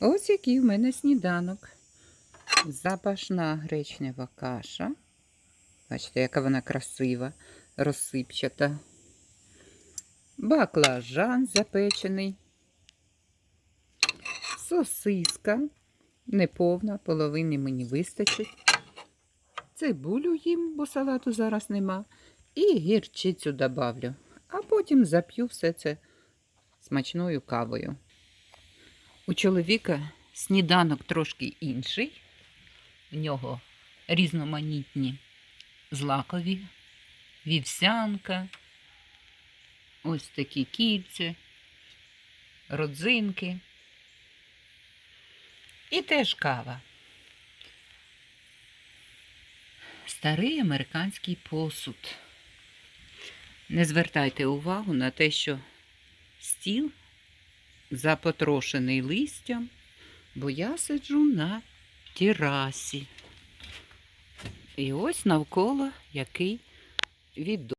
Ось який в мене сніданок. Запашна гречнева каша. Бачите, яка вона красива, розсипчата. Баклажан запечений. Сосиска. Неповна, половини мені вистачить. Цибулю їм, бо салату зараз нема. І гірчицю добавлю. А потім зап'ю все це смачною кавою. У чоловіка сніданок трошки інший. В нього різноманітні злакові, вівсянка, ось такі кільця, родзинки. І теж кава. Старий американський посуд. Не звертайте увагу на те, що стіл запотрошений листям, бо я сиджу на терасі. І ось навколо який віддох.